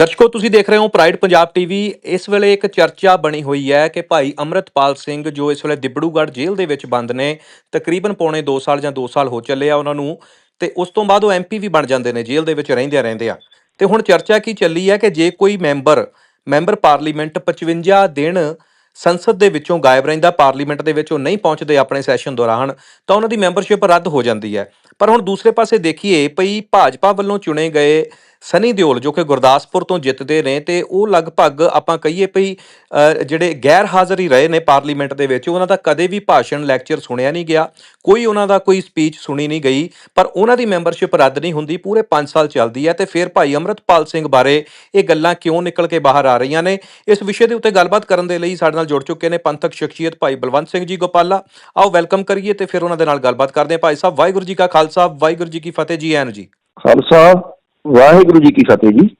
ਦਰਸ਼ਕੋ, ਤੁਸੀਂ ਦੇਖ ਰਹੇ ਹੋ ਪ੍ਰਾਈਡ ਪੰਜਾਬ ਟੀਵੀ ਇਸ ਵੇਲੇ ਇੱਕ ਚਰਚਾ ਬਣੀ ਹੋਈ ਹੈ ਕਿ ਭਾਈ ਅਮਰਤਪਾਲ ਸਿੰਘ, ਜੋ ਇਸ ਵੇਲੇ ਦਿਬੜੂਗੜ੍ਹ ਜੇਲ੍ਹ ਦੇ ਵਿੱਚ ਬੰਦ ਨੇ, ਤਕਰੀਬਨ ਪੌਣੇ 2 ਸਾਲ ਜਾਂ 2 ਸਾਲ ਹੋ ਚੱਲੇ ਆ ਉਹਨਾਂ ਨੂੰ, ਤੇ ਉਸ ਤੋਂ ਬਾਅਦ ਉਹ ਐਮਪੀ ਵੀ ਬਣ ਜਾਂਦੇ ਨੇ, ਜੇਲ੍ਹ ਦੇ ਵਿੱਚ ਰਹਿੰਦੇ ਰਹਿੰਦੇ ਆ ਤੇ ਹੁਣ ਚਰਚਾ ਕੀ ਚੱਲੀ ਹੈ ਕਿ ਜੇ ਕੋਈ ਮੈਂਬਰ ਮੈਂਬਰ ਪਾਰਲੀਮੈਂਟ 55 ਦਿਨ ਸੰਸਦ ਦੇ ਵਿੱਚੋਂ ਗਾਇਬ ਰਹਿੰਦਾ, ਪਾਰਲੀਮੈਂਟ ਦੇ ਵਿੱਚ ਉਹ ਨਹੀਂ ਪਹੁੰਚਦੇ ਆਪਣੇ ਸੈਸ਼ਨ ਦੌਰਾਨ, ਤਾਂ ਉਹਨਾਂ ਦੀ ਮੈਂਬਰਸ਼ਿਪ ਰੱਦ ਹੋ ਜਾਂਦੀ ਹੈ। ਪਰ ਹੁਣ ਦੂਸਰੇ ਪਾਸੇ ਦੇਖੀਏ, ਭਈ ਭਾਜਪਾ ਵੱਲੋਂ ਚੁਣੇ ਗਏ ਸਨੀ ਦਿਓਲ, ਜੋ ਕਿ ਗੁਰਦਾਸਪੁਰ ਤੋਂ ਜਿੱਤਦੇ ਨੇ, ਤੇ ਉਹ ਲਗਭਗ ਆਪਾਂ ਕਹੀਏ ਭਈ ਜਿਹੜੇ ਗੈਰ ਹਾਜ਼ਰ ਹੀ ਰਹੇ ਨੇ ਪਾਰਲੀਮੈਂਟ ਦੇ ਵਿੱਚ, ਉਹਨਾਂ ਦਾ ਕਦੇ ਵੀ ਭਾਸ਼ਣ, ਲੈਕਚਰ ਸੁਣਿਆ ਨਹੀਂ ਗਿਆ। ਕੋਈ ਉਹਨਾਂ ਦਾ ਕੋਈ ਸਪੀਚ ਸੁਣੀ ਨਹੀਂ ਗਈ, ਪਰ ਉਹਨਾਂ ਦੀ ਮੈਂਬਰਸ਼ਿਪ ਰੱਦ ਨਹੀਂ ਹੁੰਦੀ, ਪੂਰੇ 5 ਸਾਲ ਚੱਲਦੀ ਹੈ, ਤੇ ਫਿਰ ਭਾਈ ਅਮਰਤਪਾਲ ਸਿੰਘ ਬਾਰੇ ਇਹ ਗੱਲਾਂ ਕਿਉਂ ਨਿਕਲ ਕੇ ਬਾਹਰ ਆ ਰਹੀਆਂ ਨੇ? ਇਸ ਵਿਸ਼ੇ ਦੇ ਉੱਤੇ ਗੱਲਬਾਤ ਕਰਨ ਦੇ ਲਈ ਸਾਡੇ ਨਾਲ ਜੁੜ ਚੁੱਕੇ ਨੇ ਪੰਥਕ ਸ਼ਖਸੀਅਤ ਭਾਈ ਬਲਵੰਤ ਸਿੰਘ ਜੀ ਗੋਪਾਲਾ। ਆਓ ਵੈਲਕਮ ਕਰੀਏ ਤੇ ਫਿਰ ਉਹਨਾਂ ਦੇ ਨਾਲ ਗੱਲਬਾਤ ਕਰਦੇ ਹਾਂ। ਭਾਈ ਸਾਹਿਬ, ਵਾਹਿਗੁਰੂ ਜੀ ਕਾ ਖਾਲਸਾ, ਵਾਹਿਗੁਰੂ ਜੀ ਕੀ ਫਤਿਹ ਜੀ, ਐਨ ਜੀ। ਖਾਲਸਾ ਵਾਹਿਗੁਰੂ ਜੀ ਕੀ ਫਤਿਹ ਜੀ।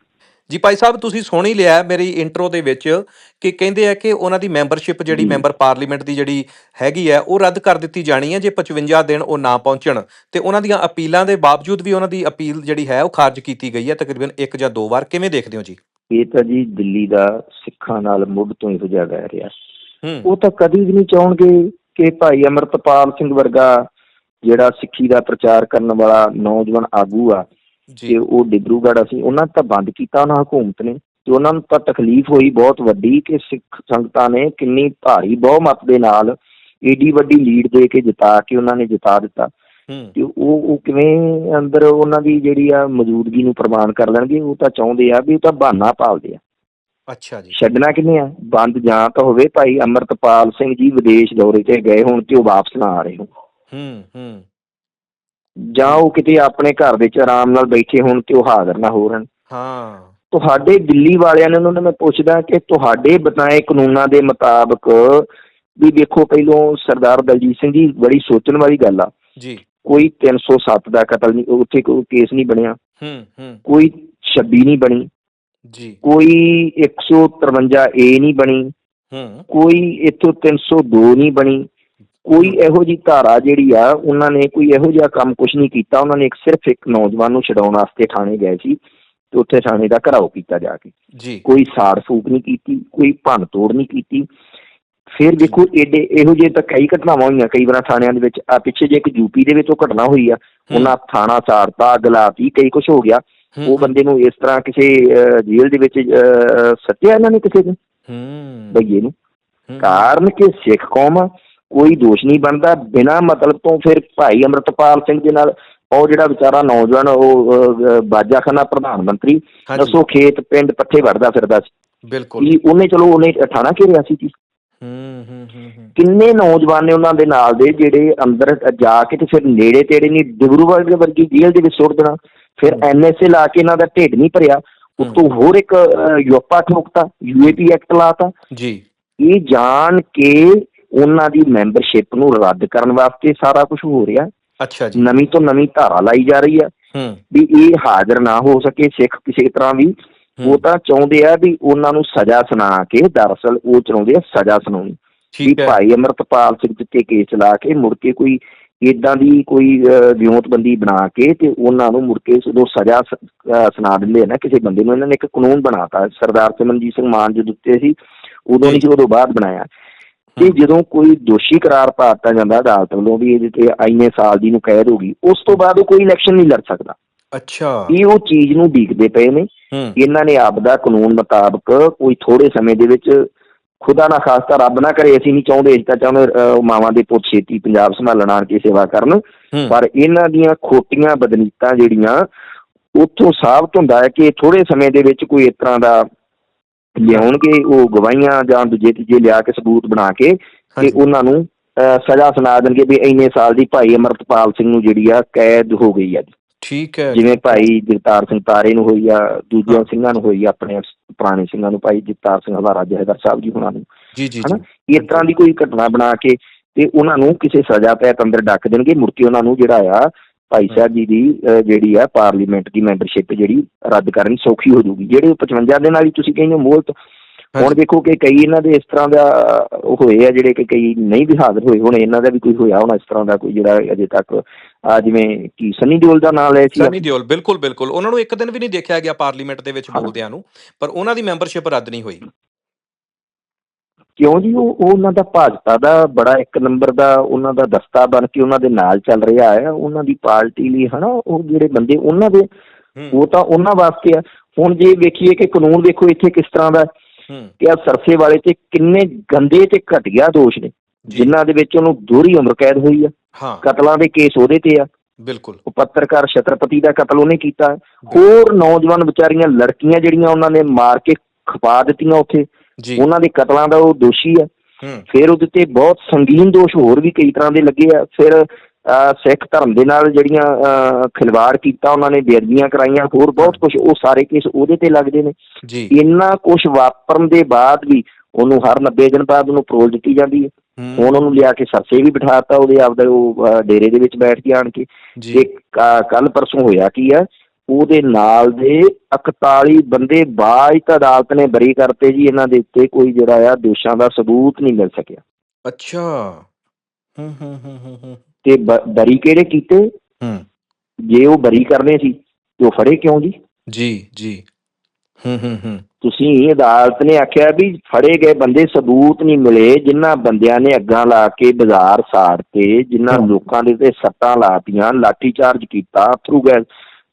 ਜੀ ਭਾਈ ਸਾਹਿਬ ਤੁਸੀਂ ਸੁਣ ਹੀ ਲਿਆ ਮੇਰੀ ਇੰਟਰੋ ਦੇ ਵਿੱਚ ਕਿ ਕਹਿੰਦੇ ਆ ਕਿ ਉਹਨਾਂ ਦੀ ਮੈਂਬਰਸ਼ਿਪ ਜਿਹੜੀ। ਮੈਂਬਰ ਪਾਰਲੀਮੈਂਟ ਦੀ ਜਿਹੜੀ ਹੈਗੀ ਹੈ ਉਹ ਰੱਦ ਕਰ ਦਿੱਤੀ ਜਾਣੀ ਹੈ ਜੇ 55 ਦਿਨ ਉਹ ਨਾ ਪਹੁੰਚਣ। ਤੇ ਉਹਨਾਂ ਦੀਆਂ ਅਪੀਲਾਂ ਦੇ ਬਾਵਜੂਦ ਵੀ ਉਹਨਾਂ ਦੀ ਅਪੀਲ ਜਿਹੜੀ ਹੈ ਉਹ ਖਾਰਜ ਕੀਤੀ ਗਈ ਹੈ ਤਕਰੀਬਨ ਇੱਕ ਜਾਂ ਦੋ ਵਾਰ। ਕਿਵੇਂ ਦੇਖਦੇ ਹੋ ਜੀ? ਇਹ ਤਾਂ ਜੀ ਦਿੱਲੀ ਦਾ ਸਿੱਖਾਂ ਨਾਲ ਮੁੱਢ ਤੋਂ ਇਹੋ ਜਿਹਾ ਰਹਿ ਰਿਹਾ। ਹੂੰ। ਉਹ ਤਾਂ ਕਦੀ ਵੀ ਨਹੀਂ ਚਾਹਣਗੇ ਕਿ ਭਾਈ ਅਮਰਤਪਾਲ ਸਿੰਘ ਵਰਗਾ ਜਿਹੜਾ ਸਿੱਖੀ ਦਾ ਪ੍ਰਚਾਰ ਕਰਨ ਵਾਲਾ ਨੌਜਵਾਨ ਆਗੂ ਆ ਜੀ। ਕਿ ਉਹ ਡਿਬਰੂਗੜ੍ਹ ਅਸੀਂ ਉਹਨਾਂ ਤਾਂ ਬੰਦ ਕੀਤਾ ਉਹਨਾਂ ਹਕੂਮਤ ਨੇ। ਤੇ ਉਹਨਾਂ ਨੂੰ ਤਾਂ ਤਕਲੀਫ ਹੋਈ ਬਹੁਤ ਵੱਡੀ ਕਿ ਸਿੱਖ ਸੰਗਤਾਂ ਨੇ ਕਿੰਨੀ ਭਾਰੀ ਬਹੁਮਤ ਦੇ ਨਾਲ ਏਡੀ ਵੱਡੀ ਲੀਡ ਦੇ ਕੇ ਜਿਤਾ ਕੇ ਉਹਨਾਂ ਨੇ ਜਿਤਾ ਦਿੱਤਾ। ਤੇ ਉਹ ਉਹ ਕਿਵੇਂ ਅੰਦਰ ਉਹਨਾਂ ਦੀ ਜਿਹੜੀ ਆ ਮੌਜੂਦਗੀ ਨੂੰ ਪ੍ਰਮਾਣ ਕਰ ਲੈਣਗੇ ਉਹ ਤਾਂ ਚਾਹੁੰਦੇ ਆ ਵੀ ਉਹ ਤਾਂ ਬਹਾਨਾ ਭਾਲਦੇ ਆ। ਅੱਛਾ ਜੀ। ਛੱਡਣਾ ਕਿੰਨੇ ਆ? ਬੰਦ ਜਾਂ ਤਾਂ ਹੋਵੇ ਭਾਈ ਅਮਰਤਪਾਲ ਸਿੰਘ ਜੀ ਵਿਦੇਸ਼ ਦੌਰੇ ਤੇ ਗਏ ਹੋਣ ਤੇ ਉਹ ਵਾਪਸ ਨਾ ਆ ਰਹੇ ਹੋਣ। ਹੂੰ ਹੂੰ। ਜਾਂ ਉਹ ਕਿਤੇ ਆਪਣੇ ਘਰ ਵਿੱਚ ਆਰਾਮ ਨਾਲ ਬੈਠੇ ਹੋਣ ਤੇ ਉਹ ਹਾਜ਼ਰ ਨਾ ਹੋ ਰਹਿਣ। ਹਾਂ। ਤੁਹਾਡੇ ਦਿੱਲੀ ਵਾਲਿਆਂ ਨੇ ਉਹਨਾਂ ਨੂੰ ਮੈਂ ਪੁੱਛਦਾ ਕਿ ਤੁਹਾਡੇ ਬਣਾਏ ਕਾਨੂੰਨਾਂ ਦੇ ਮੁਤਾਬਕ ਵੀ ਦੇਖੋ ਪਹਿਲੋਂ ਸਰਦਾਰ ਦਲਜੀਤ ਸਿੰਘ ਜੀ ਬੜੀ ਸੋਚਣ ਵਾਲੀ ਗੱਲ ਆ। ਜੀ। ਕੋਈ 307 ਦਾ ਕਤਲ ਨਹੀਂ ਉੱਥੇ ਕੋਈ ਕੇਸ ਨਹੀਂ ਬਣਿਆ। ਹੂੰ ਹੂੰ। ਕੋਈ 26 ਨਹੀਂ ਬਣੀ। ਜੀ। ਕੋਈ 153 ਏ ਨਹੀਂ ਬਣੀ। ਹੂੰ। ਕੋਈ ਇੱਥੋਂ 302 ਨਹੀਂ ਬਣੀ। ਕੋਈ ਇਹੋ ਜੀ ਧਾਰਾ ਜਿਹੜੀ ਆ ਉਹਨਾਂ ਨੇ ਕੋਈ ਇਹੋ ਜਿਹਾ ਕੰਮ ਕੁਝ ਨਹੀਂ ਕੀਤਾ। ਉਹਨਾਂ ਨੇ ਇੱਕ ਸਿਰਫ ਇੱਕ ਨੌਜਵਾਨ ਨੂੰ ਛਡਾਉਣ ਵਾਸਤੇ ਥਾਣੇ ਗਏ ਸੀ ਤੇ ਉੱਥੇ ਥਾਣੇ ਦਾ ਘਰਾਓ ਕੀਤਾ ਜਾ ਕੇ। ਜੀ। ਕੋਈ ਸਾੜ ਫੂਕ ਨਹੀਂ ਕੀਤੀ ਕੋਈ ਭੰਨ ਤੋੜ ਨਹੀਂ ਕੀਤੀ। ਫਿਰ ਦੇਖੋ ਏਡੇ ਇਹੋ ਜਿਹੇ ਤਾਂ ਕਈ ਘਟਨਾਵਾਂ ਹੋਈਆਂ ਕਈ ਵਾਰ ਥਾਣਿਆਂ ਦੇ ਵਿੱਚ ਆ ਪਿੱਛੇ ਜੇ ਇੱਕ ਯੂਪੀ ਦੇ ਵਿੱਚ ਉਹ ਘਟਨਾ ਹੋਈ ਆ ਉਹਨਾਂ ਥਾਣਾ ਸਾੜਤਾ ਗਲਾਤੀ ਕਈ ਕੁਝ ਹੋ ਗਿਆ। ਉਹ ਬੰਦੇ ਨੂੰ ਇਸ ਤਰ੍ਹਾਂ ਕਿਸੇ ਜੇਲ੍ਹ ਦੇ ਵਿੱਚ ਸੱਟਿਆ ਇਹਨਾਂ ਨੇ ਕਿਸੇ ਨੂੰ? ਹੂੰ। ਬਈਏ ਨੂੰ। ਕਾਰਨ ਕਿ ਸਿੱਖ ਕੌਮ ਆ, ਕੋਈ ਦੋਸ਼ ਨਹੀਂ ਬਣਦਾ। ਬਿਨਾਂ ਮਤਲਬ ਤੋਂ ਫਿਰ ਭਾਈ ਅਮਰਤਪਾਲ ਸਿੰਘ ਦੇ ਨਾਲ ਉਹ ਜਿਹੜਾ ਵਿਚਾਰਾ ਨੌਜਵਾਨ ਉਹ ਬਾਜਾਖਾਨਾ ਪ੍ਰਧਾਨ ਮੰਤਰੀ ਦੱਸੋ ਖੇਤ ਪਿੰਡ ਪੱਠੇ ਵੜਦਾ ਫਿਰਦਾ ਸੀ। ਬਿਲਕੁਲ। ਕੀ ਉਹਨੇ ਚਲੋ ਉਹਨੇ ਠਾਣਾ ਘੇਰਿਆ ਸੀ ਜੀ? ਹੂੰ ਹੂੰ ਹੂੰ ਹੂੰ। ਕਿੰਨੇ ਨੌਜਵਾਨ ਨੇ ਉਹਨਾਂ ਦੇ ਨਾਲ ਦੇ ਜਿਹੜੇ ਅੰਦਰ ਜਾ ਕੇ ਤੇ ਫਿਰ ਨੇੜੇ ਤੇੜੇ ਨਹੀਂ ਡਿਬਰੂਗੜ੍ਹ ਵਰਗੀ ਜੇਲ੍ਹ ਦੇ ਵਿੱਚ ਸੁੱਟ ਦੇਣਾ। ਫਿਰ। ਐਨਐਸਏ ਲਾ ਕੇ ਇਹਨਾਂ ਦਾ ਢਿੱਡ ਨਹੀਂ ਭਰਿਆ। ਉਤੋਂ ਹੋਰ ਇੱਕ ਯੋਪਾ ਠੋਕਤਾ ਯੂਏਪੀ ਐਕਟ ਲਾਤਾ। ਜੀ। ਇਹ ਜਾਣ ਕੇ ਉਹਨਾਂ ਦੀ ਮੈਂਬਰਸ਼ਿਪ ਨੂੰ ਰੱਦ ਕਰਨ ਵਾਸਤੇ ਸਾਰਾ ਕੁਝ ਹੋ ਰਿਹਾ। ਅੱਛਾ ਜੀ। ਨਵੀਂ ਤੋਂ ਨਵੀਂ ਧਾਰਾ ਲਾਈ ਜਾ ਰਹੀ ਆ। ਹੂੰ। ਵੀ ਇਹ ਹਾਜ਼ਰ ਨਾ ਹੋ ਸਕੇ ਸਿੱਖ ਕਿਸੇ ਤਰ੍ਹਾਂ ਵੀ। ਉਹ ਤਾਂ ਚਾਹੁੰਦੇ ਆ ਵੀ ਉਹਨਾਂ ਨੂੰ ਸਜ਼ਾ ਸੁਣਾ ਕੇ ਦਰਅਸਲ ਉਹ ਚਾਹੁੰਦੇ ਆ ਸਜ਼ਾ ਸੁਣਾਉਣੀ। ਵੀ ਠੀਕ ਹੈ। ਭਾਈ ਅਮਰਤਪਾਲ ਸਿੰਘ ਤੇ ਕੇਸ ਚਲਾ ਕੇ ਮੁੜ ਕੇ ਕੋਈ ਇਦਾਂ ਦੀ ਕੋਈ ਵਿਉਂਤਬੰਦੀ ਬਣਾ ਕੇ ਤੇ ਉਹਨਾਂ ਨੂੰ ਮੁੜ ਕੇ ਜਦੋਂ ਸਜ਼ਾ ਸੁਣਾ ਦਿੰਦੇ ਆ ਨਾ ਕਿਸੇ ਬੰਦੇ ਨੂੰ ਇਹਨਾਂ ਨੇ ਇੱਕ ਕਾਨੂੰਨ ਬਣਾਤਾ। ਸਰਦਾਰ ਸਿਮਰਨਜੀਤ ਸਿੰਘ ਮਾਨ ਜਦੋਂ ਦਿੱਤੇ ਸੀ ਉਦੋਂ ਨਹੀਂ ਸੀ ਉਦੋਂ ਬਾਅਦ ਬਣਾਇਆ। ਤੇ। ਜਦੋਂ ਕੋਈ ਦੋਸ਼ੀ ਕਰਾਰ ਪਾਤਾ ਜਾਂਦਾ ਅਦਾਲਤ ਵੱਲੋਂ ਵੀ ਇਹਦੇ ਤੇ ਇੰਨੇ ਸਾਲ ਦੀ ਨੂੰ ਕੈਦ ਹੋ ਗਈ ਉਸ ਤੋਂ ਬਾਅਦ ਉਹ ਕੋਈ ਇਲੈਕਸ਼ਨ ਨਹੀਂ ਲੜ ਸਕਦਾ। ਅੱਛਾ। ਇਹ ਉਹ ਚੀਜ਼ ਨੂੰ ਡੀਕਦੇ ਪਏ ਨੇ ਇਹਨਾਂ ਨੇ ਆਪਦਾ ਕਾਨੂੰਨ ਮੁਤਾਬਕ ਕੋਈ ਥੋੜੇ ਸਮੇਂ ਦੇ ਵਿੱਚ ਖੁਦਾ ਨਾ ਖਾਸਤਾ ਰੱਬ ਨਾ ਕਰੇ ਅਸੀਂ ਨਹੀਂ ਚਾਹੁੰਦੇ ਅਸੀਂ ਤਾਂ ਚਾਹੁੰਦੇ ਮਾਵਾਂ ਦੇ ਪੁੱਤ ਛੇਤੀ ਪੰਜਾਬ ਸੰਭਾਲਣ ਆਣ ਕੇ ਸੇਵਾ ਕਰਨ। ਪਰ ਇਹਨਾਂ ਦੀਆਂ ਖੋਟੀਆਂ ਬਦਨੀਤਾਂ ਜਿਹੜੀਆਂ ਉੱਥੋਂ ਸਾਬਤ ਹੁੰਦਾ ਹੈ ਕਿ ਥੋੜੇ ਸਮੇਂ ਦੇ ਵਿੱਚ ਕੋਈ ਇਸ ਤਰ੍ਹਾਂ ਦਾ ਲਿਆਉਣਗੇ ਉਹ ਗਵਾਹੀਆਂ ਜਾਂ ਦੂਜੇ ਤੀਜੇ ਲਿਆ ਕੇ ਸਬੂਤ ਬਣਾ ਕੇ ਹਾਂਜੀ। ਉਹਨਾਂ ਨੂੰ ਸਜ਼ਾ ਸੁਣਾ ਦੇਣਗੇ ਵੀ ਇੰਨੇ ਸਾਲ ਦੀ ਭਾਈ ਅਮਰਤਪਾਲ ਸਿੰਘ ਨੂੰ ਜਿਹੜੀ ਆ ਕੈਦ ਹੋ ਗਈ ਆ ਠੀਕ ਹੈ। ਜਿਵੇਂ ਭਾਈ ਜਗਤਾਰ ਸਿੰਘ ਤਾਰੇ ਨੂੰ ਹੋਈ ਆ ਦੂਜਿਆਂ ਸਿੰਘਾਂ ਨੂੰ ਹੋਈ ਆ ਆਪਣੇ ਪੁਰਾਣੇ ਸਿੰਘਾਂ ਨੂੰ ਭਾਈ ਜਗਤਾਰ ਸਿੰਘ ਹਵਾਰਾ ਜਹਦਰ ਸਾਹਿਬ ਜੀ ਹੁਣਾਂ ਨੂੰ। ਜੀ ਜੀ ਹਨਾ? ਜੀ। ਇਸ ਤਰ੍ਹਾਂ ਦੀ ਕੋਈ ਘਟਨਾ ਬਣਾ ਕੇ ਤੇ ਉਹਨਾਂ ਨੂੰ ਕਿਸੇ ਸਜ਼ਾ ਤਹਿਤ ਅੰਦਰ ਡੱਕ ਦੇਣਗੇ। ਕੇ ਉਹਨਾਂ ਨੂੰ ਜਿਹੜਾ ਆ ਭਾਈ ਸਾਹਿਬ ਜੀ ਦੀ ਜਿਹੜੀ ਆ ਪਾਰਲੀਮੈਂਟ ਦੀ ਮੈਂਬਰਸ਼ਿਪ ਜਿਹੜੀ ਰੱਦ ਕਰਨੀ ਸੌਖੀ ਹੋ ਜੂਗੀ ਜਿਹੜੇ 55 ਦੇ ਨਾਲ ਹੀ ਤੁਸੀਂ ਕਹਿੰਦੇ ਹੋ ਮੋਹਲਤ ਹੁਣ। ਦੇਖੋ ਕਿ ਕਈ ਇਹਨਾਂ ਦੇ ਇਸ ਤਰ੍ਹਾਂ ਦਾ ਹੋਏ ਆ ਜਿਹੜੇ ਕਿ ਕਈ ਨਹੀਂ ਵੀ ਹਾਜ਼ਰ ਹੋਏ ਹੁਣ ਇਹਨਾਂ ਦਾ ਵੀ ਕੋਈ ਹੋਇਆ ਹੋਣਾ ਇਸ ਤਰ੍ਹਾਂ ਦਾ ਕੋਈ ਜਿਹੜਾ ਅਜੇ ਤੱਕ ਆ ਜਿਵੇਂ ਕੀ ਸਨੀ ਦਿਓਲ ਦਾ ਨਾਮ ਲਿਆ ਸੀ ਸਨੀ ਦਿਓਲ ਬਿਲਕੁਲ ਬਿਲਕੁਲ ਉਹਨਾਂ ਨੂੰ ਇੱਕ ਦਿਨ ਵੀ ਨਹੀਂ ਦੇਖਿਆ ਗਿਆ ਪਾਰਲੀਮੈਂਟ ਦੇ ਵਿੱਚ। ਬੋਲਦਿਆਂ ਨੂੰ ਪਰ ਉਹਨਾਂ ਦੀ ਮੈਂਬਰਸ਼ਿਪ ਰੱਦ ਨਹੀਂ ਹੋਈ ਕਿਉਂ ਜੀ? ਉਹ ਉਹ ਉਹਨਾਂ ਦਾ ਭਾਜਪਾ ਦਾ ਬੜਾ ਇੱਕ ਨੰਬਰ ਦਾ ਉਹਨਾਂ ਦਾ ਦਸਤਾ ਬਣ ਕੇ ਉਹਨਾਂ ਦੇ ਨਾਲ ਚੱਲ ਰਿਹਾ ਹੈ। ਉਹਨਾਂ ਦੀ ਪਾਰਟੀ ਲਈ ਹਨਾ ਉਹ ਜਿਹੜੇ ਬੰਦੇ ਉਹਨਾਂ ਦੇ ਉਹ ਤਾਂ ਉਹਨਾਂ ਵਾਸਤੇ ਆ। ਹੁਣ ਜੇ ਵੇਖੀਏ ਕਿ ਕਾਨੂੰਨ ਵੇਖੋ ਇੱਥੇ ਕਿਸ ਤਰ੍ਹਾਂ ਦਾ ਕਿ ਆ ਸਰਸੇ ਵਾਲੇ ਤੇ ਕਿੰਨੇ ਗੰਦੇ ਤੇ ਘਟੀਆ ਦੋਸ਼ ਨੇ ਜਿਨ੍ਹਾਂ ਦੇ ਵਿੱਚ ਉਹਨੂੰ ਦੋਹਰੀ ਉਮਰ ਕੈਦ ਹੋਈ ਆ। ਕਤਲਾਂ ਦੇ ਕੇਸ ਉਹਦੇ ਤੇ ਆ। ਬਿਲਕੁਲ। ਉਹ ਪੱਤਰਕਾਰ ਛਤਰਪਤੀ ਦਾ ਕਤਲ ਉਹਨੇ ਕੀਤਾ। ਹੋਰ ਨੌਜਵਾਨ ਵਿਚਾਰੀਆਂ ਲੜਕੀਆਂ ਜਿਹੜੀਆਂ ਉਹਨਾਂ ਨੇ ਮਾਰ ਕੇ ਖਪਾ ਦਿੱਤੀਆਂ ਉੱਥੇ। ਉਹਨਾਂ ਦੇ ਕਤਲਾਂ ਦਾ ਉਹ ਦੋਸ਼ੀ ਆ। ਹੂੰ। ਫਿਰ ਉਹਦੇ ਤੇ ਬਹੁਤ ਸੰਗੀਨ ਦੋਸ਼ ਹੋਰ ਵੀ ਕਈ ਤਰ੍ਹਾਂ ਦੇ ਲੱਗੇ ਆ। ਫਿਰ ਸਿੱਖ ਧਰਮ ਦੇ ਨਾਲ ਜਿਹੜੀਆਂ ਖਿਲਵਾੜ ਕੀਤਾ ਉਹਨਾਂ ਨੇ ਬੇਅਦਬੀਆਂ ਕਰਾਈਆਂ ਹੋਰ ਬਹੁਤ ਕੁਝ ਉਹ ਸਾਰੇ ਕੇਸ ਉਹਦੇ ਤੇ ਲੱਗਦੇ ਨੇ। ਇੰਨਾ ਕੁਝ ਵਾਪਰਨ ਦੇ ਬਾਅਦ ਵੀ ਉਹਨੂੰ ਹਰ 90 ਦਿਨ ਬਾਅਦ ਉਹਨੂੰ ਪਰੋਲ ਦਿੱਤੀ ਜਾਂਦੀ ਹੈ। ਹੁਣ ਉਹਨੂੰ ਲਿਆ ਕੇ ਸਰਸੇ ਵੀ ਬਿਠਾਤਾ ਉਹਦੇ ਆਪਦੇ ਉਹ ਡੇਰੇ ਦੇ ਵਿੱਚ ਬੈਠ ਕੇ ਆਣ ਕੇ। ਤੇ ਕੱਲ ਪਰਸੋਂ ਹੋਇਆ ਕੀ ਆ? ਉਹਦੇ ਨਾਲ ਦੇ 41 ਬੰਦੇ ਬਾਅਦ ਅਦਾਲਤ ਨੇ ਬਰੀ ਕਰਤੇ ਜੀ ਇਹਨਾਂ ਦੇ ਉੱਤੇ ਕੋਈ ਜਿਹੜਾ ਆ ਦੋਸ਼ਾਂ ਦਾ ਸਬੂਤ ਨਹੀਂ ਮਿਲ ਸਕਿਆ। ਅੱਛਾ। ਹੂੰ ਹੂੰ ਹੂੰ ਹੂੰ ਹੂੰ। ਤੇ ਬਰੀ ਕਿਹੜੇ ਕੀਤੇ? ਹੂੰ। ਜੇ ਉਹ ਬਰੀ ਕਰਨੇ ਸੀ ਤੇ ਉਹ ਫੜੇ ਕਿਉਂ ਜੀ? ਜੀ ਜੀ। ਹੂੰ ਹੂੰ ਹੂੰ। ਤੁਸੀਂ ਅਦਾਲਤ ਨੇ ਆਖਿਆ ਵੀ ਫੜੇ ਗਏ ਬੰਦੇ ਸਬੂਤ ਨਹੀਂ ਮਿਲੇ ਜਿਨ੍ਹਾਂ ਬੰਦਿਆਂ ਨੇ ਅੱਗਾਂ ਲਾ ਕੇ ਬਾਜ਼ਾਰ ਸਾੜਤੇ ਜਿਨ੍ਹਾਂ ਹਾਂ। ਲੋਕਾਂ ਦੇ ਤੇ ਸੱਟਾਂ ਲਾਤੀਆਂ ਲਾਠੀ ਚਾਰਜ ਕੀਤਾ ਥਰੂ ਗੈਸ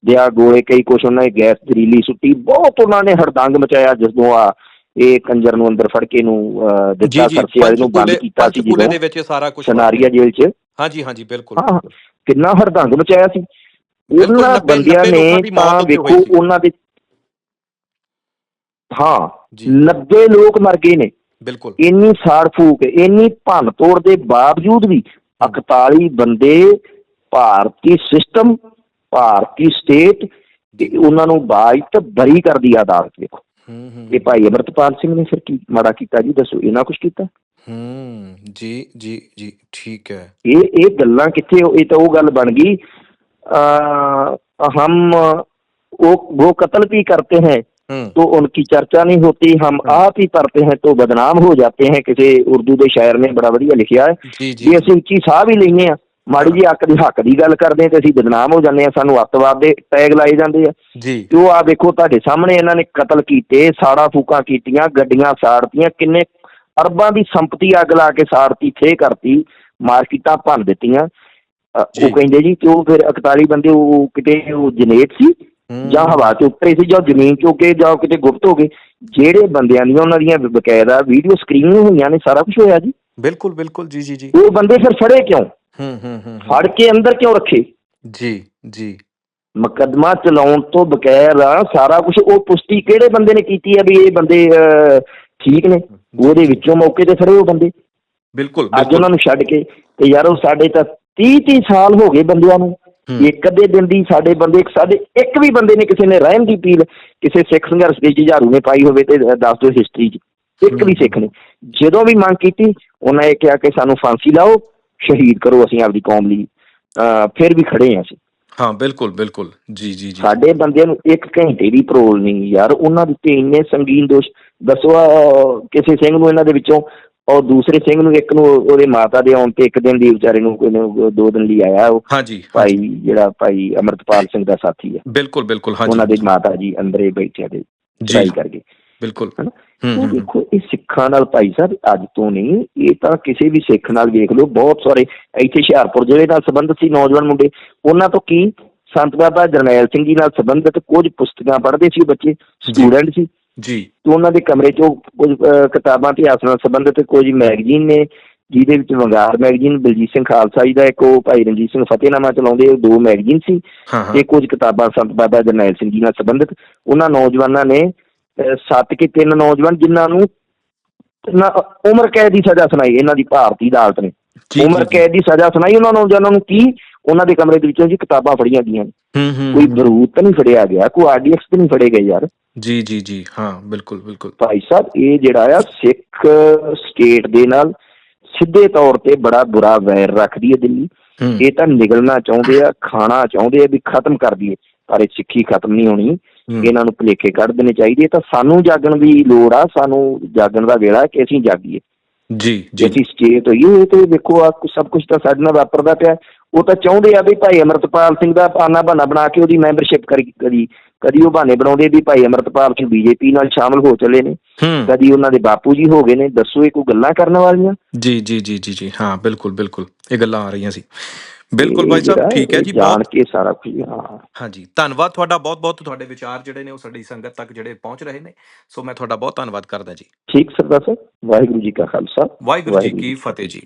ਦਿਆ ਗੋਲੇ ਕਈ ਕੁਛ ਉਹਨਾਂ ਨੇ ਗੈਸ ਜ਼ਰੀਲੀ ਸੁੱਟੀ ਬਹੁਤ ਉਹਨਾਂ ਨੇ ਹੜਦੰਗ ਮਚਾਇਆ ਜਦੋਂ ਆ ਇਹ ਕੰਜਰ ਨੂੰ ਅੰਦਰ ਫੜ ਕੇ ਨੂੰ ਦਿੱਤਾ ਸਰਸੇ ਵਾਲੇ ਨੂੰ ਬੰਦ ਕੀਤਾ ਸੀ ਜਦੋਂ ਦੇ ਵਿੱਚ ਸਾਰਾ ਕੁਝ ਸਨਾਰੀਆ ਜੇਲ੍ਹ 'ਚ। ਹਾਂਜੀ ਹਾਂਜੀ ਬਿਲਕੁਲ। ਕਿੰਨਾ ਹਰਦੰਗ ਮਚਾਇਆ ਸੀ। ਉਹਨਾਂ ਬੰਦਿਆਂ ਨੇ ਤਾਂ ਵੇਖੋ। ਉਹਨਾਂ ਦੇ ਹਾਂ ਜੀ। 90 ਲੋਕ ਮਰ ਗਏ ਨੇ। ਬਿਲਕੁਲ। ਇੰਨੀ ਸਾੜ ਫੂਕ ਇੰਨੀ ਭੰਨ ਤੋੜ ਦੇ ਬਾਵਜੂਦ ਵੀ 41 ਬੰਦੇ ਭਾਰਤੀ ਸਿਸਟਮ ਭਾਰਤੀ ਸਟੇਟ ਤੇ ਉਹਨਾਂ ਨੂੰ ਬਾਈਤ ਬਰੀ ਕਰਦੀ ਆ ਅਦਾਲਤ ਵੇਖੋ ਹੂੰ ਹੂੰ ਇਹ ਭਾਈ ਅਮਰਤਪਾਲ ਸਿੰਘ ਨੇ ਫਿਰ ਕੀ ਮਾੜਾ ਕੀਤਾ ਜੀ ਦੱਸੋ ਇਹਨਾਂ ਕੁਝ ਕੀਤਾ ਹੂੰ ਜੀ ਜੀ ਜੀ ਠੀਕ ਹੈ ਇਹ ਇਹ ਗੱਲਾਂ ਕਿੱਥੇ ਇਹ ਤਾਂ ਉਹ ਗੱਲ ਬਣ ਗਈ आ, हम वो वो कत्ल भी करते हैं ਹੂੰ तो उनकी चर्चा नहीं होती हम आप ही पढ़ते हैं तो बदनाम हो जाते हैं किसी उर्दू ਦੇ ਸ਼ਾਇਰ ਨੇ ਬੜਾ ਵਧੀਆ ਲਿਖਿਆ ਹੈ ਜੀ ਜੀ ਜੇ ਅਸੀਂ ਉੱਚੀ ਸਾਹ ਵੀ ਲੈਨੇ ਆ ਮਾੜੀ ਜੀ ਅੱਕ ਦੀ ਹੱਕ ਦੀ ਗੱਲ ਕਰਦੇ ਆ ਤੇ ਅਸੀਂ ਬਦਨਾਮ ਹੋ ਜਾਂਦੇ ਆ ਸਾਨੂੰ ਅੱਤਵਾਦ ਦੇ ਟੈਗ ਲਾਏ ਜਾਂਦੇ ਆ। ਜੀ। ਤੇ ਉਹ ਆ ਵੇਖੋ ਤੁਹਾਡੇ ਸਾਹਮਣੇ ਇਹਨਾਂ ਨੇ ਕਤਲ ਕੀਤੇ ਸਾੜਾ ਫੂਕਾਂ ਕੀਤੀਆਂ ਗੱਡੀਆਂ ਸਾੜਤੀਆਂ ਕਿੰਨੇ ਅਰਬਾਂ ਦੀ ਸੰਪਤੀ ਅੱਗ ਲਾ ਕੇ ਸਾੜਤੀ ਥੇ ਕਰਤੀ ਮਾਰਕੀਟਾਂ ਭੰਨ ਦਿੱਤੀਆਂ। ਉਹ ਕਹਿੰਦੇ ਜੀ ਕਿ ਉਹ ਫਿਰ 41 ਬੰਦੇ ਉਹ ਕਿਤੇ ਉਹ ਜਨੇਟ ਸੀ ਜਾਂ ਹਵਾ 'ਚ ਉੱਤਰੇ ਸੀ ਜਾਂ ਜ਼ਮੀਨ 'ਚੋਂ ਕੇ ਜਾਂ ਕਿਤੇ ਗੁਪਤ ਹੋ ਗਏ। ਜਿਹੜੇ ਬੰਦਿਆਂ ਦੀਆਂ ਉਹਨਾਂ ਦੀਆਂ ਬਕਾਇਦਾ ਵੀਡੀਓ ਸਕਰੀਨ ਹੋਈਆਂ ਨੇ ਸਾਰਾ ਕੁਝ ਹੋਇਆ ਜੀ। ਬਿਲਕੁਲ ਬਿਲਕੁਲ। ਜੀ ਜੀ ਜੀ। ਉਹ ਬੰਦੇ ਫਿਰ ਫੜੇ ਕਿਉਂ? ਹੂੰ ਹੂੰ ਹੂੰ। ਫੜ ਕੇ ਅੰਦਰ ਕਿਉਂ ਰੱਖੇ? ਜੀ ਜੀ। ਮੁਕੱਦਮਾ ਚਲਾਉਣ ਤੋਂ ਬਕਾਇਦਾ ਸਾਰਾ ਕੁਝ ਉਹ ਪੁਸ਼ਟੀ ਕਿਹੜੇ ਬੰਦੇ ਨੇ ਕੀਤੀ ਹੈ ਵੀ ਇਹ ਬੰਦੇ ਠੀਕ ਨੇ? ਉਹਦੇ ਵਿੱਚੋਂ ਮੌਕੇ ਤੇ ਫੜੇ ਉਹ ਬੰਦੇ? ਬਿਲਕੁਲ ਅੱਜ ਉਹਨਾਂ ਨੂੰ ਛੱਡ ਕੇ ਤੇ ਯਾਰ ਉਹ ਸਾਡੇ ਤਾਂ 30 30 ਸਾਲ ਹੋ ਗਏ ਬੰਦਿਆਂ ਨੂੰ। ਇੱਕ ਅੱਧੇ ਦਿਨ ਦੀ ਸਾਡੇ ਬੰਦੇ ਸਾਡੇ ਇੱਕ ਵੀ ਬੰਦੇ ਨੇ ਕਿਸੇ ਨੇ ਰਹਿਮ ਦੀ ਪੀਲ ਕਿਸੇ ਸਿੱਖ ਸੰਘਰਸ਼ ਦੇ ਜੁਝਾਰੂ ਨੇ ਪਾਈ ਹੋਵੇ ਤੇ ਦੱਸ ਦਿਓ ਹਿਸਟਰੀ 'ਚ। ਇੱਕ ਵੀ ਸਿੱਖ ਨੇ। ਜਦੋਂ ਵੀ ਮੰਗ ਕੀਤੀ ਉਹਨਾਂ ਇਹ ਕਿਹਾ ਕਿ ਸਾਨੂੰ ਫਾਂਸੀ ਲਾਓ। ਸ਼ਹੀਦ ਕਰੋ ਅਸੀਂ ਆਪਦੀ ਕੌਮ ਲਈ। ਫਿਰ ਵੀ ਖੜੇ ਹਾਂ ਅਸੀਂ। ਹਾਂ ਬਿਲਕੁਲ ਬਿਲਕੁਲ। ਜੀ ਜੀ ਜੀ। ਸਾਡੇ ਬੰਦਿਆਂ ਨੂੰ ਇੱਕ ਘੰਟੇ ਦੀ ਪਰੋਲ ਨਹੀਂ ਯਾਰ ਉਹਨਾਂ ਦੇ ਇੰਨੇ ਸੰਗੀਨ ਦੋਸ਼। ਦੱਸੋ ਕਿਸੇ ਸਿੰਘ ਨੂੰ ਇਹਨਾਂ ਦੇ ਵਿੱਚੋਂ ਔਰ ਦੂਸਰੇ ਸਿੰਘ ਨੂੰ ਇੱਕ ਨੂੰ ਉਹਦੇ ਮਾਤਾ ਦੇ ਆਉਣ ਤੇ ਇੱਕ ਦਿਨ ਦੀ ਵਿਚਾਰੇ ਨੂੰ ਕੋਈ ਦੋ ਦਿਨ ਲਈ ਆਇਆ ਉਹ। ਹਾਂਜੀ ਭਾਈ ਜਿਹੜਾ ਭਾਈ ਅਮਰਤਪਾਲ ਸਿੰਘ ਦਾ ਸਾਥੀ ਹੈ ਬਿਲਕੁਲ ਬਿਲਕੁਲ ਉਹਨਾਂ ਹਾਂਜੀ ਦੇ ਮਾਤਾ ਜੀ ਅੰਦਰੇ ਬੈਠੇ ਦੇ ਜੀ। ਕਰਕੇ। ਬਿਲਕੁਲ। ਹਨਾ? ਦੇਖੋ ਇਹ ਸਿੱਖਾਂ ਨਾਲ ਭਾਈ ਸਾਹਿਬ ਅੱਜ ਤੋਂ ਨਹੀਂ ਇਹ ਤਾਂ ਕਿਸੇ ਵੀ ਸਿੱਖ ਨਾਲ ਵੇਖ ਲਓ ਬਹੁਤ ਸਾਰੇ ਇੱਥੇ ਹੁਸ਼ਿਆਰਪੁਰ ਜ਼ਿਲ੍ਹੇ ਨਾਲ ਸੰਬੰਧਿਤ ਸੀ ਨੌਜਵਾਨ ਮੁੰਡੇ। ਉਹਨਾਂ ਤੋਂ ਕੀ? ਸੰਤ ਬਾਬਾ ਜਰਨੈਲ ਸਿੰਘ ਜੀ ਨਾਲ ਸੰਬੰਧਿਤ ਕੁਝ ਪੁਸਤਕਾਂ ਪੜ੍ਹਦੇ ਸੀ ਬੱਚੇ ਸਟੂਡੈਂਟ ਸੀ। ਜੀ। ਤੇ ਉਹਨਾਂ ਦੇ ਕਮਰੇ 'ਚੋਂ ਕੁਝ ਕਿਤਾਬਾਂ ਇਤਿਹਾਸ ਨਾਲ ਸੰਬੰਧਿਤ ਕੁਝ ਮੈਗਜ਼ੀਨ ਨੇ ਜਿਹਦੇ ਵਿੱਚ ਵੰਗਾਰ ਮੈਗਜ਼ੀਨ ਬਲਜੀਤ ਸਿੰਘ ਖਾਲਸਾ ਜੀ ਦਾ ਇੱਕ ਉਹ ਭਾਈ ਰਣਜੀਤ ਸਿੰਘ ਫਤਿਹਨਾਮਾ ਚਲਾਉਂਦੇ ਉਹ ਦੋ ਮੈਗਜ਼ੀਨ ਸੀ। ਤੇ ਕੁਝ ਕਿਤਾਬਾਂ ਸੰਤ ਬਾਬਾ ਜਰਨੈਲ ਸਿੰਘ ਜੀ ਨਾਲ ਸੰਬੰਧਿਤ। ਉਹਨਾਂ ਨੌਜਵਾਨਾਂ ਨੇ ਸੱਤ ਕੇ ਤਿੰਨ ਨੌਜਵਾਨ ਜਿਨ੍ਹਾਂ ਨੂੰ ਨਾ ਉਮਰ ਕੈਦ ਦੀ ਸਜ਼ਾ ਸੁਣਾਈ ਇਹਨਾਂ ਦੀ ਭਾਰਤੀ ਅਦਾਲਤ ਨੇ। ਉਮਰ ਕੈਦ ਦੀ ਸਜ਼ਾ ਸੁਣਾਈ ਉਹਨਾਂ ਨੌਜਵਾਨਾਂ ਨੂੰ ਕੀ? ਉਹਨਾਂ ਦੇ ਕਮਰੇ ਦੇ ਵਿੱਚੋਂ ਜੀ ਕਿਤਾਬਾਂ ਫੜੀਆਂ ਗਈਆਂ ਕੋਈ ਬਰੂਦ ਤਾਂ ਨਹੀਂ ਫੜਿਆ ਗਿਆ ਕੋਈ ਆਰਡੀਐਕਸ ਤਾਂ ਨਹੀਂ ਫੜੇ ਗਏ ਯਾਰ। ਜੀ ਜੀ ਜੀ ਹਾਂ ਬਿਲਕੁਲ ਬਿਲਕੁਲ। ਭਾਈ ਸਾਹਿਬ ਇਹ ਜਿਹੜਾ ਆ ਸਿੱਖ ਸਟੇਟ ਦੇ ਨਾਲ ਸਿੱਧੇ ਤੌਰ ਤੇ ਬੜਾ ਬੁਰਾ ਵੈਰ ਰੱਖਦੀ ਹੈ ਦਿੱਲੀ। ਇਹ ਤਾਂ ਨਿਗਲਣਾ ਚਾਹੁੰਦੇ ਆ ਖਾਣਾ ਚਾਹੁੰਦੇ ਆ ਵੀ ਖਤਮ ਕਰ ਦਈਏ ਪਰ ਇਹ ਸਿੱਖੀ ਖਤਮ ਨਹੀਂ ਹੋਣੀ। ਇਹਨਾਂ ਨੂੰ ਭੁਲੇਖੇ ਕੱਢ ਦੇਣੇ ਚਾਹੀਦੇ ਤਾਂ ਸਾਨੂੰ ਜਾਗਣ ਦੀ ਲੋੜ ਆ ਸਾਨੂੰ ਜਾਗਣ ਦਾ ਵੇਲਾ ਹੈ ਕਿ ਅਸੀਂ ਜਾਗੀਏ। ਜੀ ਜੇ। ਜੀ ਅਸੀਂ ਸਟੇਟ ਹੋਈਏ ਇਹ ਤੇ ਦੇਖੋ ਆ ਸਭ ਕੁਝ ਤਾਂ ਸਾਡੇ ਨਾਲ ਵਾਪਰਦਾ ਪਿਆ। ਉਹ ਤਾਂ ਚਾਹੁੰਦੇ ਆ ਵੀ ਭਾਈ ਅਮਰਤਪਾਲ ਸਿੰਘ ਦਾ ਪਾਨਾ ਬਹਾਨਾ ਬਣਾ ਕੇ ਉਹਦੀ ਮੈਂਬਰਸ਼ਿਪ ਕਰੀ ਕਦੀ ਉਹ ਬਹਾਨੇ ਬਣਾਉਂਦੇ ਵੀ ਭਾਈ ਅਮਰਤਪਾਲ ਸਿੰਘ ਬੀਜੇਪੀ ਨਾਲ ਸ਼ਾਮਲ ਹੋ ਚੱਲੇ ਨੇ। ਕਦੀ ਉਹਨਾਂ ਦੇ ਬਾਪੂ ਜੀ ਹੋ ਗਏ ਨੇ। ਦੱਸੋ ਇਹ ਕੋਈ ਗੱਲਾਂ ਕਰਨ ਵਾਲੀਆਂ? ਜੀ ਜੀ ਜੀ ਜੀ ਜੀ। ਹਾਂ ਬਿਲਕੁਲ ਬਿਲਕੁਲ। ਇਹ ਗੱਲਾਂ ਆ ਰਹੀਆਂ ਸੀ। ਬਿਲਕੁਲ ਭਾਈ ਸਾਹਿਬ ਜਿਹੜਾ ਠੀਕ ਹੈ ਇਹ ਜੀ ਜਾਣ ਬਹੁਤ ਕੇ ਸਾਰਾ ਕੁਝ ਹਾਂ। ਹਾਂਜੀ ਧੰਨਵਾਦ ਤੁਹਾਡਾ ਬਹੁਤ ਬਹੁਤ ਤੁਹਾਡੇ ਵਿਚਾਰ ਜਿਹੜੇ ਨੇ ਉਹ ਸਾਡੀ ਸੰਗਤ ਤੱਕ ਜਿਹੜੇ ਪਹੁੰਚ ਰਹੇ ਨੇ। ਸੋ ਮੈਂ ਤੁਹਾਡਾ ਬਹੁਤ ਧੰਨਵਾਦ ਕਰਦਾ ਜੀ। ਠੀਕ ਸਰਦਾਰ ਸਾਹਿਬ ਵਾਹਿਗੁਰੂ ਜੀ ਕਾ ਖਾਲਸਾ ਵਾਹਿਗੁਰੂ ਜੀ ਕੀ ਫਤਿਹ ਜੀ।